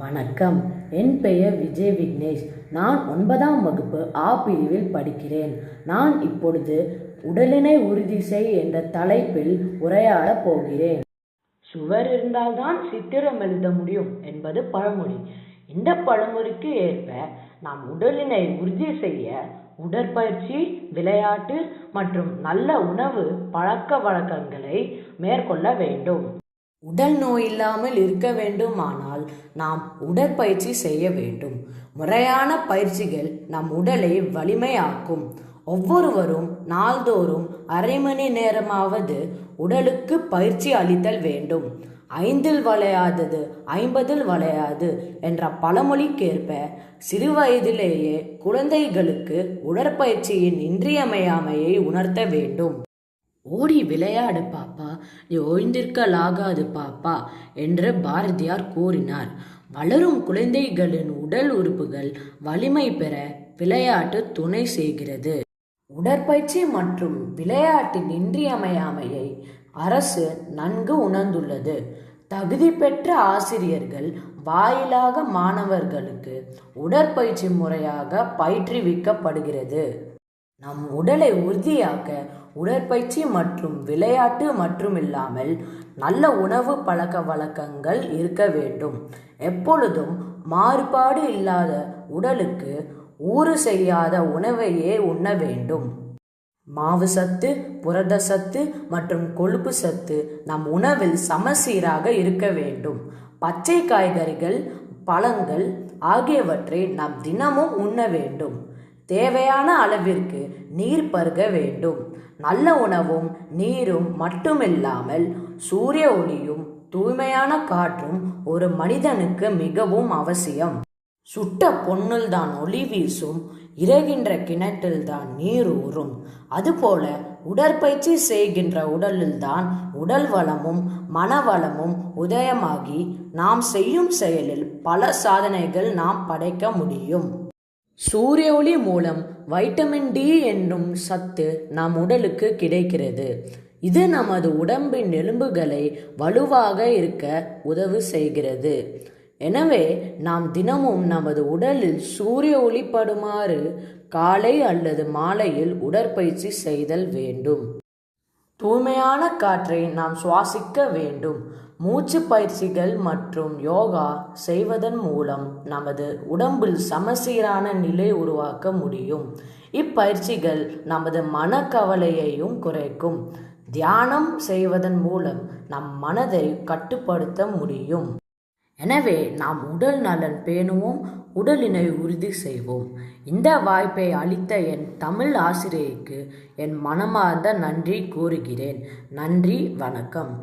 வணக்கம். என் பெயர் விஜய் விக்னேஷ். நான் ஒன்பதாம் வகுப்பு ஆ பிரிவில் படிக்கிறேன். நான் இப்பொழுது உடலினை உறுதி செய் என்ற தலைப்பில் உரையாடப் போகிறேன். சுவர் இருந்தால்தான் சித்திரம் எழுத முடியும் என்பது பழமொழி. இந்த பழமொழிக்கு ஏற்ப நாம் உடலினை உறுதி செய்ய உடற்பயிற்சி விளையாட்டு மற்றும் நல்ல உணவு பழக்க வழக்கங்களை மேற்கொள்ள வேண்டும். உடல் நோய் இல்லாமல் இருக்க வேண்டுமானால் நாம் உடற்பயிற்சி செய்ய வேண்டும். முறையான பயிற்சிகள் நம் உடலை வலிமையாக்கும். ஒவ்வொருவரும் நாள்தோறும் அரை மணி நேரமாவது உடலுக்கு பயிற்சி அளித்தல் வேண்டும். ஐந்தில் வளையாதது ஐம்பதில் வளையாது என்ற பழமொழிக்கேற்ப சிறு வயதிலேயே குழந்தைகளுக்கு உடற்பயிற்சியின் இன்றியமையாமையை உணர்த்த வேண்டும். ஓடி விளையாடு பாப்பா. நீ ஓய்ந்திருக்கலாகாது பாப்பா என்று பாரதியார் கூறினார். வளரும் குழந்தைகளின் உடல் உறுப்புகள் வலிமை பெற விளையாட்டு துணை செய்கிறது. உடற்பயிற்சி மற்றும் விளையாட்டின் இன்றியமையாமையை அரசு நன்கு உணர்ந்துள்ளது. தகுதி பெற்ற ஆசிரியர்கள் வாயிலாக மாணவர்களுக்கு உடற்பயிற்சி முறையாக பயிற்றுவிக்கப்படுகிறது. நம் உடலை உறுதியாக்க உடற்பயிற்சி மற்றும் விளையாட்டு மற்றும் இல்லாமல் நல்ல உணவு பழக்க வழக்கங்கள் இருக்க வேண்டும். எப்பொழுதும் மாறுபாடு இல்லாத உடலுக்கு ஊறு செய்யாத உணவையே உண்ண வேண்டும். மாவு சத்து புரத சத்து மற்றும் கொழுப்பு சத்து நம் உணவில் சமசீராக இருக்க வேண்டும். பச்சை காய்கறிகள் பழங்கள் ஆகியவற்றை நாம் தினமும் உண்ண வேண்டும். தேவையான அளவிற்கு நீர் பருக வேண்டும். நல்ல உணவும் நீரும் மட்டுமில்லாமல் சூரிய ஒளியும் தூய்மையான காற்றும் ஒரு மனிதனுக்கு மிகவும் அவசியம். சுட்ட பொண்ணில் தான் ஒளி வீசும் இறகின்ற கிணற்றில் தான் நீர் ஊறும். அதுபோல உடற்பயிற்சி செய்கின்ற உடலில் தான் உடல் வளமும் மனவளமும் உதயமாகி நாம் செய்யும் செயலில் பல சாதனைகள் நாம் படைக்க முடியும். சூரிய ஒளி மூலம் வைட்டமின் டி என்னும் சத்து நம் உடலுக்கு கிடைக்கிறது. இது நமது உடம்பின் எலும்புகளை வலுவாக இருக்க உதவு செய்கிறது. எனவே நாம் தினமும் நமது உடலில் சூரிய ஒளிப்படுமாறு காலை அல்லது மாலையில் உடற்பயிற்சி செய்தல் வேண்டும். தூய்மையான காற்றை நாம் சுவாசிக்க வேண்டும். மூச்சு பயிற்சிகள் மற்றும் யோகா செய்வதன் மூலம் நமது உடம்பில் சமசீரான நிலை உருவாக்க முடியும். இப்பயிற்சிகள் நமது மனக்கவலையையும் குறைக்கும். தியானம் செய்வதன் மூலம் நம் மனதை கட்டுப்படுத்த முடியும். எனவே நாம் உடல் நலன் பேணுவோம் உடலினை உறுதி செய்வோம். இந்த வாய்ப்பை அளித்த என் தமிழ் ஆசிரியருக்கு என் மனமார்ந்த நன்றி கூறுகிறேன். நன்றி வணக்கம்.